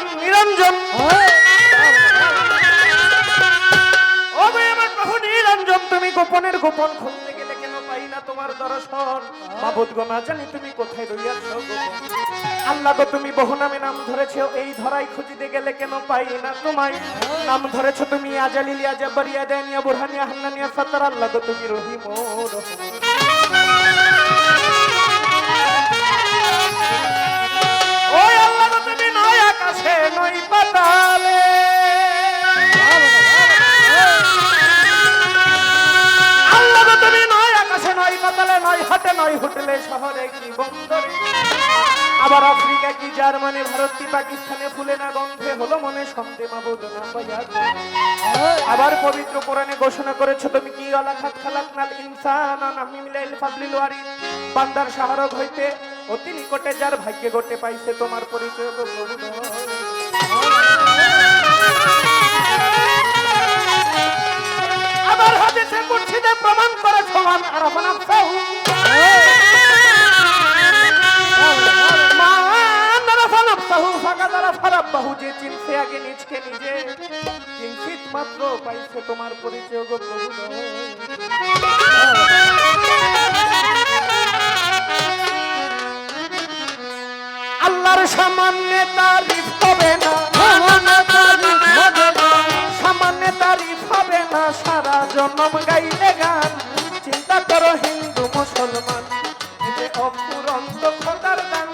নাম নিরঞ্জন। আমার প্রভু নিরঞ্জন, তুমি গোপনের গোপন খুলতে গেলে কেন পাই না তোমার দর্শন? বাবদ গো জানি তুমি কোথায় রইয়াছ আল্লাহ গো, তুমি বহু নামে নাম ধরেছো, এই ধরাই খুঁজিতে গেলে কেন পাই না তোমায়? নাম ধরেছো তুমি আজালিলিয়া জাবারিয়া দেনিয়া, বুরহানিয়া, হান্নানিয়া, ফাতার। আল্লাহ গো, তুমি রহিম রহিম। আকাশে নয়, হাটে নয়, হোটেলে, শহরে কি বন্দরে? আবার আফ্রিকা কি জার্মানি, ভারত কি পাকিস্তানে ফুলে না গন্ধে? হলো মনে সন্ধে মাবুদ আবার পবিত্র কোরআনে ঘোষণা করেছ তুমি কি আলাখাত খালাক নাল ইনসান আমি ফাদলিল ওয়ারি বান্দার শাহরগ হইতে অতি নিকটে যার ভাগ্যে গোটে পাইছে তোমার পরিচয় আবার হাদিসে কুরসিতে প্রমাণ সমান আরাফান আফসাহু মান আরাফান আফসাহু ফাকাদ আরাফা রাব্বাহু যে চিনছে আগে নিজকে নিজে কিঞ্চিত মাত্র পাইছে তোমার পরিচয় গো প্রভু আল্লাহর সামান্য তারিফ হবে না। সামান্য তারিফ হবে না। সারা জন্ম গাইলে গান। চিন্তা করো হিন্দু মুসলমান। যে অফুরন্ত খোদার দান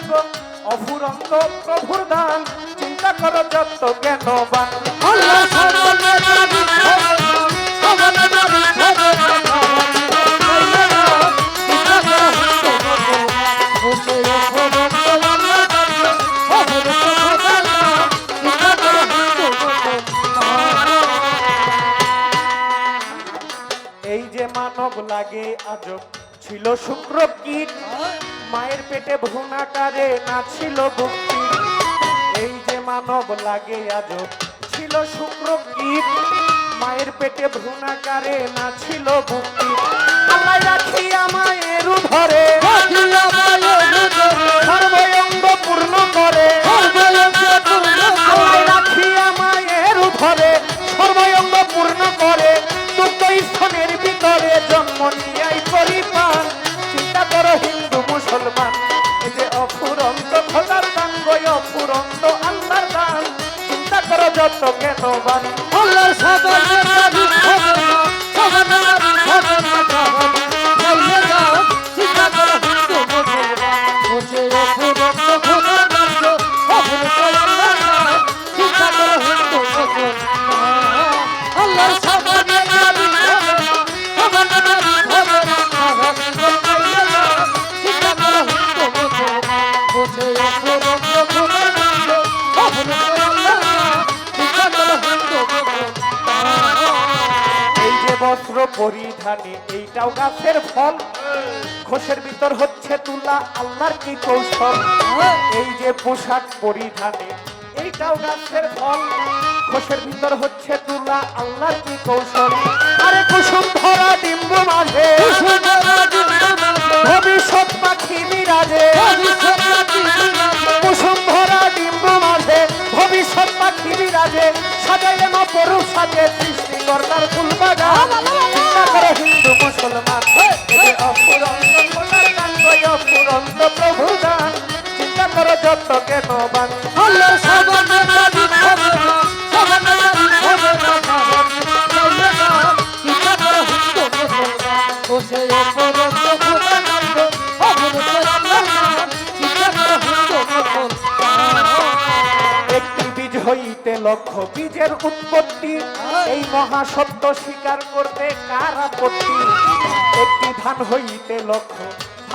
অফুরন্ত প্রভুর দান। চিন্তা করো যত জ্ঞানবান। লাগে আজব। ছিল শুক্র কীট মায়ের পেটে ভুনাটারে না ছিল ভক্তি। এই যে মানব লাগে আজব। ছিল শুক্র কীট মায়ের পেটে ভ্রূণাকারে না ছিল ভক্তি। আল্লাহ রাখিয়া মায়ের ধরে জন্ম নিয়াই পরিমাণ চিন্তা করো হিন্দু মুসলমান এই যে অফুরন্ত খোদার দান গই অফুরন্ত আল্লাহর দান। চিন্তা করো যত জ্ঞানবান এই যে বস্ত্র পরিধানে এইটাও গাছের ফল। খোসের ভিতর হচ্ছে তুলা, আল্লাহর কি কৌশল? এই যে পোশাক পরিধানে এইটাও গাছের ফল। খোসের ভিতর হচ্ছে তুলা, আল্লাহর কি কৌশল? আরে কুসুম ধরা ডিম্ব মাঝে ভবিষ্যৎ অফুরন্ত প্রভু গান চিন্তা করো যত জ্ঞানবান একটি বীজ হইতে লক্ষ বীজের উৎপত্তি। এই মহাসত্য স্বীকার করতে কার আপত্তি একটি ধান হইতে লক্ষ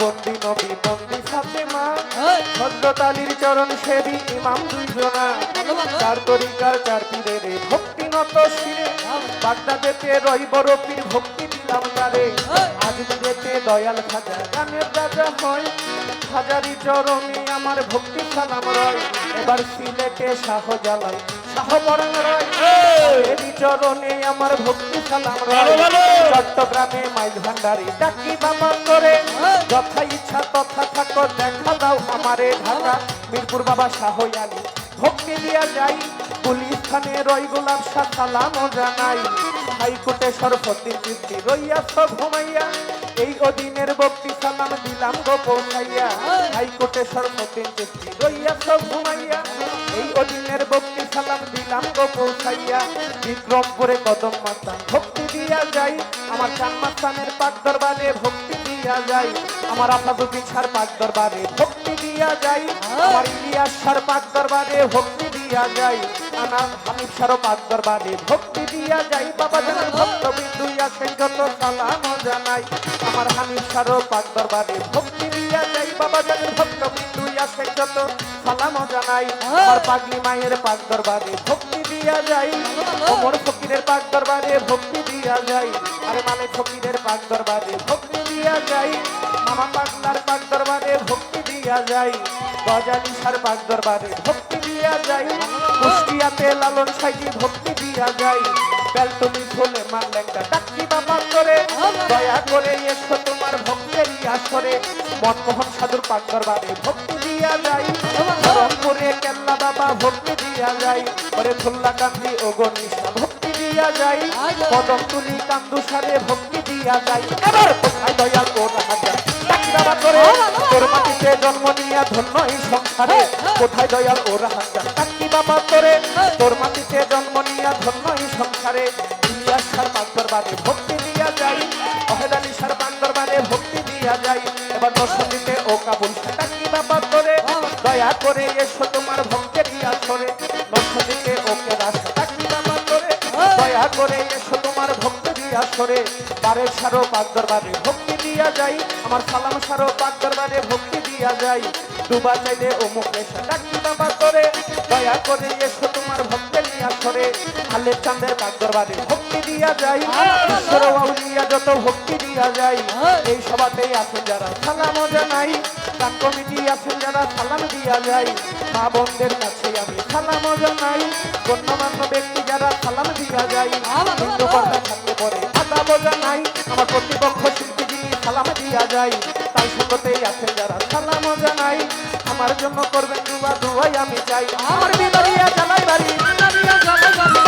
বন্দি নবী, বন্দি ফাতেমা হযরত আলীর চরণ সেবি ইমাম দুইজনা চার তরিকার, চার পীরের ভক্তি নত শিরে বাগদাদেতে রই বড় পীর ভক্তি দিলাম তারে। দয়াল খাজা গানের রাজা হয়। হাজারি চরণে আমার ভক্তি সালাম রয়। এবার সিলেটে শাহজালাল শাহ বরং রয় চরণে আমার ভক্তি সালাম রয়। চট্টগ্রামে মাইল ভান্ডারি ডাকি বাবা করে। যথা ইচ্ছা তথা থাকো দেখা দাও আমারে ঢাকা। মিরপুর বাবা ভক্তি দিয়া যাই। পুলিশ খানে রই গোলাপ সালামও জানাই। হাইকোর্টে সরপতির কীর্তি রইয়াছ ঘুমাইয়া। এই অধীনের ভক্তি সালাম দিলাম গো পৌঁছাইয়া। হাইকোর্টে সরপতির কীর্তি রইয়াছ ঘুমাইয়া। এই অধীনের ভক্তি সালাম দিলাম গো পৌঁছাইয়া। বিক্রমপুরে কদম মাতা ভক্তি দিয়া যাই। আমার চানমাস্তানের পাক দরবারে ভক্তি দিয়া যাই। আমার আপাদুদ্দিন সার পাক দরবারে ভক্তি দিয়া যাই। আমার ইলিয়াস সার পাক দরবারে ভক্তি দিয়া যাই। আমার হানিফ সার পাক দরবারে। ভক্তি দিয়া যাই বাবা জানের ভক্ত বিন্দু আসেন যত সালাম জানাই, আমার হানিফ সার পাক দরবারে। ভক্তি জানাই আমার পাগলি মায়ের পাক দরবারে ভক্তি দিয়া যাই। ওমর ফকিরের পাক দরবারে ভক্তি দিয়া যাই। আরে মানে ফকিরের পাক দরবারে ভক্তি দিয়া যাই। মামা পাগলার পাক দরবারে ভক্তি দিয়া যাই। গজালি সার পাক দরবারে ভক্তি দিয়া যাই। কুষ্টিয়াতে লালন সাইজি ভক্তি দিয়া যাই। বেলটুলি ফুলে মারলেঙ্গা ডাকি বাবা করে। দয়া করে এসো তোমার ভক্তের আসরে। মনমোহন সাধুর পাক দরবারে ভক্তি দিয়া যাই। ভক্তি দিয়া যাই। ওরে ফুল্লা কান্দি ও গণিসা ভক্তি দিয়া যাই। কদম তুলি কান্দু সারে ভক্তি দিয়া যাই। এবার কোথায় দয়াল ও রাজা বাবা করে তোর মাটিতে জন্ম নিয়া ধন্য এই সংসারে। কোথায় দয়াল ও রাজা ডাকি বাবা করে তোর মাটিতে জন্ম নিয়া ধন্য এই সংসারে। ইলিয়াস সার ভক্তি দিয়া যাই। অহেদালি সার দরবারে ভক্তি দিয়া যাই। এবার নসন্দিতে ও কাবুল ডাকি বাবা করে দয়া করে এসো আসরে বারের সারো পাক দরবারে ভক্তি দিয়া যাই। আমার সালাম সারো পাক দরবারে ভক্তি দিয়া যাই। ডুবা চাইলে ও মুখে ডাকি বাবা করে। দয়া করে এসো তোমার ভক্তের আসরে আলের চাঁদের পাক দরবারে ভক্তি দিয়া যাই। ঈশ্বর আউলিয়া যত ভক্তি দিয়া যাই। এই সভাতেই আছেন যারা সালাম জানাই। গান কমিটি আছেন যারা সালাম দিয়া যাই। মা বোনদের কাছে আমি সালাম জানাই। গণ্যমান্য ব্যক্তি যারা সালাম দিয়া যাই। থাকলে পরে আদাব নাই। আমার প্রতিপক্ষ শিল্পী যিনি সালাম দিয়া যাই তাই সঙ্গতেই আছেন যারা সালাম জানাই। আমার জন্য করবেন দুয়া, দুয়াই আমি চাই। আমার বিবারিয়া জানাই বাড়ি। বাংশরামপুর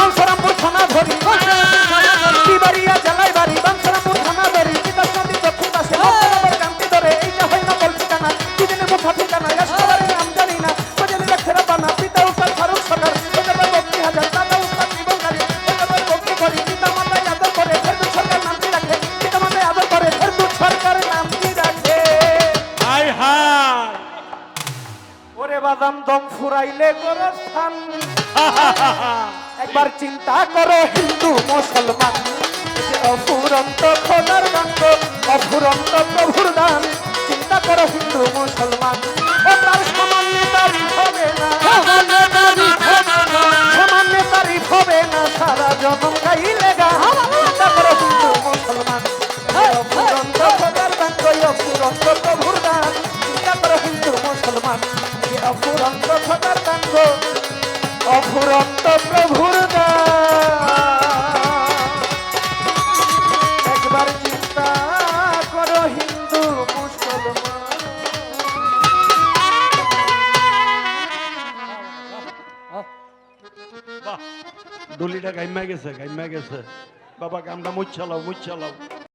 বাদাম দম ফুরাইলে গোরস্থান একবার চিন্তা করো, হিন্দু, মুসলমান। অফুরন্ত খোদার বাক্য অফুরন্ত প্রভুর দান। চিন্তা করো, হিন্দু, মুসলমান। গাইমা গেছে। বাবা গামটা মুচ্ছালাও মুচ্ছালাও